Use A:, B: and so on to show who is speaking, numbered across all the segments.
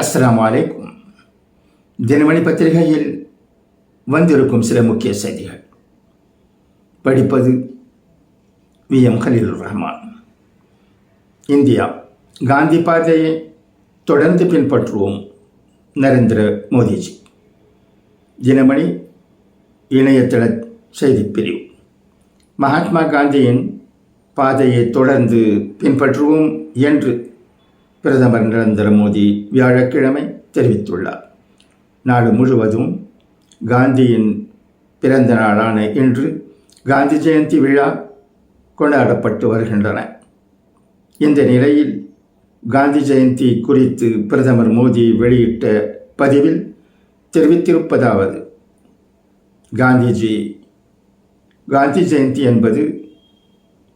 A: அஸ்லாம் வலைக்கும் தினமணி பத்திரிகையில் வந்திருக்கும் சில முக்கிய செய்திகள். படிப்பது V. M. Haleelur Rahman. India. Gandhi பாதையை தொடர்ந்து பின்பற்றுவோம் நரேந்திர மோடிஜி. தினமணி இணையதள செய்தி பிரிவு. மகாத்மா காந்தியின் பாதையை தொடர்ந்து பின்பற்றுவோம் என்று பிரதமர் நரேந்திர மோடி வியாழக்கிழமை தெரிவித்துள்ளார். நாடு முழுவதும் காந்தியின் பிறந்த நாளான இன்று காந்தி ஜெயந்தி விழா கொண்டாடப்பட்டு வருகின்றன. இந்த நிலையில் காந்தி ஜெயந்தி குறித்து பிரதமர் மோடி வெளியிட்ட பதிவில் தெரிவித்திருப்பதாவது காந்திஜி காந்தி ஜெயந்தி என்பது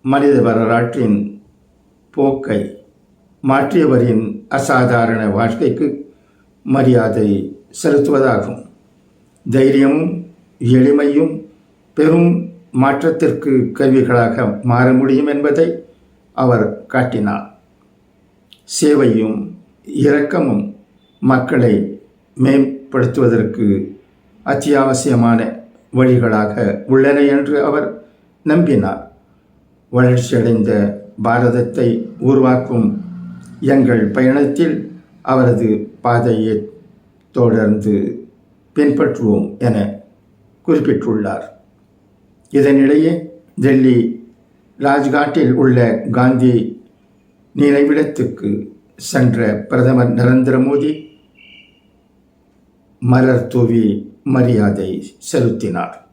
A: மனித வரலாற்றின் போக்கை மாற்றியவரின் அசாதாரண வாழ்க்கைக்கு மரியாதை செலுத்துவதாகும். தைரியமும் எளிமையும் பெரும் மாற்றத்திற்கு கருவிகளாக மாற முடியும் என்பதை அவர் காட்டினார். சேவையும் இரக்கமும் மக்களை மேம்படுத்துவதற்கு அத்தியாவசியமான வழிகளாக உள்ளன என்று அவர் நம்பினார். வளர்ச்சியடைந்த பாரதத்தை உருவாக்கும் எங்கள் பயணத்தில் அவரது பாதையை தொடர்ந்து பின்பற்றுவோம் என குறிப்பிட்டுள்ளார். இதனிடையே டெல்லி ராஜ்காட்டில் உள்ள காந்தி நினைவிடத்துக்கு சென்ற பிரதமர் நரேந்திர மோடி மலர் தூவி மரியாதை செலுத்தினார்.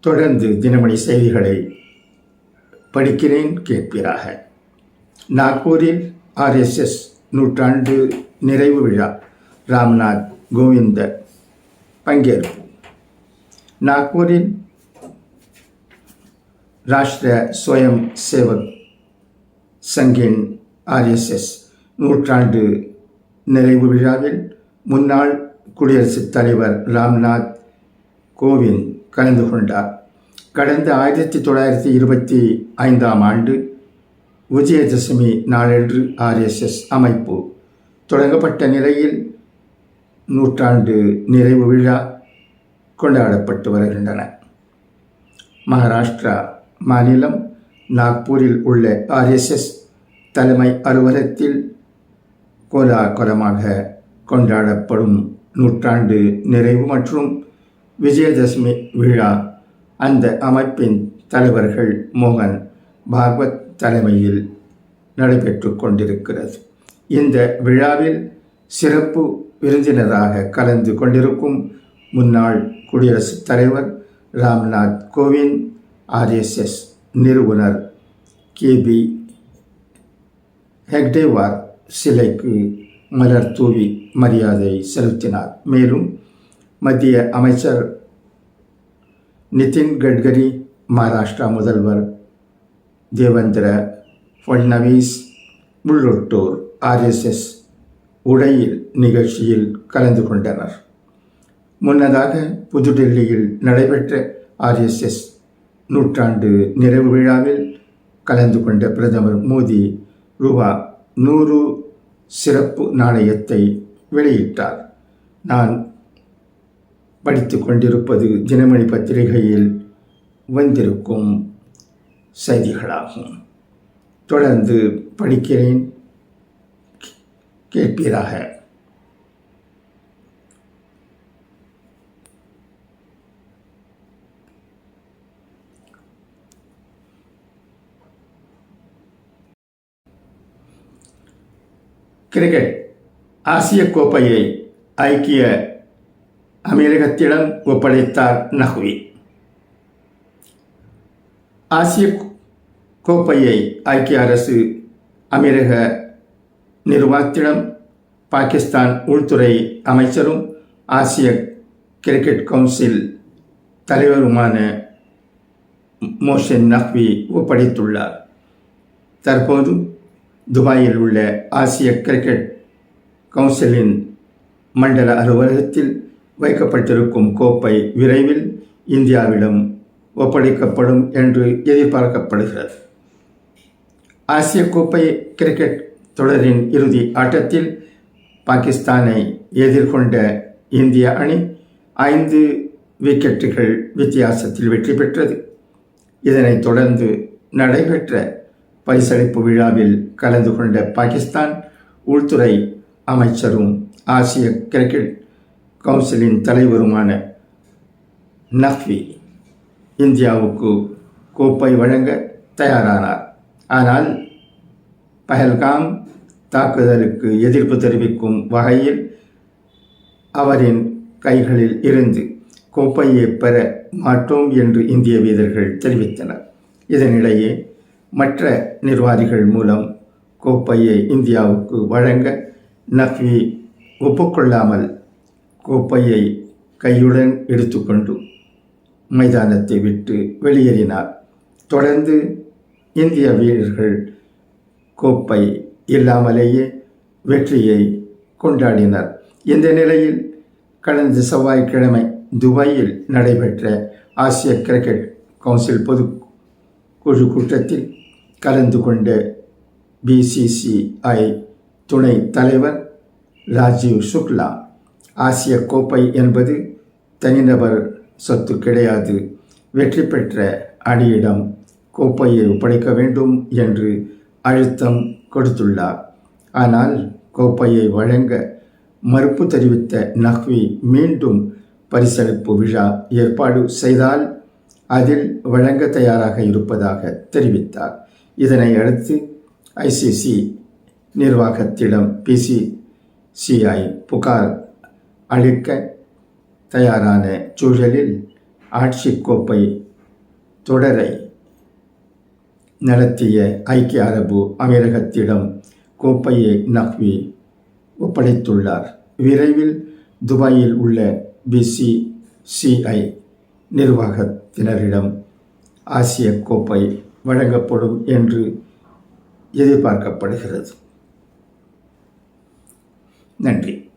A: தொடர்ந்து தினமணி செய்திகளை படிக்கிறேன் கேட்பீராக. நாக்பூரில் ஆர்எஸ்எஸ் நூற்றாண்டு நிறைவு விழா. ராம்நாத் கோவிந்த பங்கேற்பு. நாக்பூரில் ராஷ்டிர ஸ்வயம் சேவக் சங்கின் ஆர்எஸ்எஸ் நூற்றாண்டு நிறைவு விழாவில் முன்னாள் குடியரசுத் தலைவர் ராம்நாத் கோவிந்த் கலந்து கொண்டார். கடந்த ஆயிரத்தி தொள்ளாயிரத்தி இருபத்தி ஐந்தாம் ஆண்டு விஜயதசமி நாளன்று ஆர்எஸ்எஸ் அமைப்பு. தொடங்கப்பட்ட நிலையில் நூற்றாண்டு நிறைவு விழா கொண்டாடப்பட்டு வருகின்றன. மகாராஷ்டிரா மாநிலம் நாக்பூரில் உள்ள ஆர்எஸ்எஸ் தலைமை அலுவலகத்தில் கோலாகலமாக கொண்டாடப்படும் நூற்றாண்டு நிறைவு மற்றும் விஜயதசமி விழா. அந்த அமைப்பின் தலைவர்கள் மோகன் பாகவத் தலைமையில் நடைபெற்று கொண்டிருக்கிறது. இந்த விழாவில் சிறப்பு விருந்தினராக கலந்து கொண்டிருக்கும் முன்னாள் குடியரசுத் தலைவர் ராம்நாத் கோவிந்த் ஆர்எஸ்எஸ் நிறுவனர் கேபி ஹெக்டேவார் சிலைக்கு மலர் தூவி மரியாதை செலுத்தினார். மேலும் மத்திய அமைச்சர் நிதின் கட்கரி மகாராஷ்டிரா முதல்வர் தேவேந்திர ஃபட்னவீஸ் உள்ளிட்டோர் ஆர்எஸ்எஸ் உடையில் நிகழ்ச்சியில் கலந்து கொண்டனர். முன்னதாக புதுடெல்லியில் நடைபெற்ற ஆர்எஸ்எஸ் நூற்றாண்டு நிறைவு விழாவில் கலந்து கொண்ட பிரதமர் மோடி ரூபா நூறு சிறப்பு நாணயத்தை வெளியிட்டார். நான் படித்து கொண்டிருப்பது தினமணி பத்திரிகையில் வந்திருக்கும் செய்திகளாகும். தொடர்ந்து படிக்கிறேன். கேட்பீராக. கிரிக்கெட் ஆசிய கோப்பையை ஐக்கிய அமீரகத்திடம் ஒப்படைத்தார் நஹ்வி. ஆசிய கோப்பையை ஐக்கிய அரசு அமீரக நிர்வாகத்திடம் பாகிஸ்தான் உள்துறை அமைச்சரும் ஆசிய கிரிக்கெட் கவுன்சில் தலைவருமான மோஷன் நக்வி ஒப்படைத்துள்ளார். தற்போது துபாயில் உள்ள ஆசிய கிரிக்கெட் கவுன்சிலின் மண்டல அலுவலகத்தில் வைக்கப்பட்டிருக்கும் கோப்பை விரைவில் இந்தியாவிடம் ஒப்படைக்கப்படும் என்று எதிர்பார்க்கப்படுகிறது. ஆசிய கோப்பை கிரிக்கெட் தொடரின் இறுதி ஆட்டத்தில் பாகிஸ்தானை எதிர்கொண்ட இந்திய அணி ஐந்து விக்கெட்டுகள் வித்தியாசத்தில் வெற்றி பெற்றது. இதனைத் தொடர்ந்து நடைபெற்ற பரிசளிப்பு விழாவில் கலந்து கொண்ட பாகிஸ்தான் உள்துறை அமைச்சரும் ஆசிய கிரிக்கெட் கவுன்சிலின் தலைவருமான நக்வி இந்தியாவுக்கு கோப்பை வழங்க தயாரானார். ஆனால் பஹல்காம் தாக்குதலுக்கு எதிர்ப்பு தெரிவிக்கும் வகையில் அவரின் கைகளில் இருந்து கோப்பையை பெற மாட்டோம் என்று இந்திய வீரர்கள் தெரிவித்தனர். இதனிடையே மற்ற நிர்வாகிகள் மூலம் கோப்பையை இந்தியாவுக்கு வழங்க நக்வி ஒப்புக்கொள்ளாமல் கோப்பையை கையுடன் எடுத்துக்கொண்டு மைதானத்தை விட்டு வெளியேறினார். தொடர்ந்து இந்திய வீரர்கள் கோப்பை இல்லாமலேயே வெற்றியை கொண்டாடினர். இந்த நிலையில் கடந்த செவ்வாய்க்கிழமை துபாயில் நடைபெற்ற ஆசிய கிரிக்கெட் கவுன்சில் பொது குழு கூட்டத்தில் கலந்து கொண்ட பிசிசிஐ துணை தலைவர் ராஜீவ் சுக்லா ஆசிய கோப்பை என்பது தனிநபர் சொத்து கிடையாது. வெற்றி பெற்ற அணியிடம் கோப்பையை ஒப்படைக்க வேண்டும் என்று அழுத்தம் கொடுத்துள்ளார். ஆனால் கோப்பையை வழங்க மறுப்பு தெரிவித்த நக்வி மீண்டும் பரிசளிப்பு விழா ஏற்பாடு செய்தால் அதில் வழங்க தயாராக இருப்பதாக தெரிவித்தார். இதனை அடுத்து ஐசிசி நிர்வாகத்திடம் பிசிசிஐ புகார் அளிக்க தயாரான சூழலில் ஆட்சி கோப்பை தொடரை நடத்திய ஐக்கிய அரபு அமீரகத்திடம் கோப்பையை நக்வி ஒப்படைத்துள்ளார். விரைவில் துபாயில் உள்ள பிசிசிஐ நிர்வாகத்தினரிடம் ஆசிய கோப்பை வழங்கப்படும் என்று எதிர்பார்க்கப்படுகிறது. நன்றி.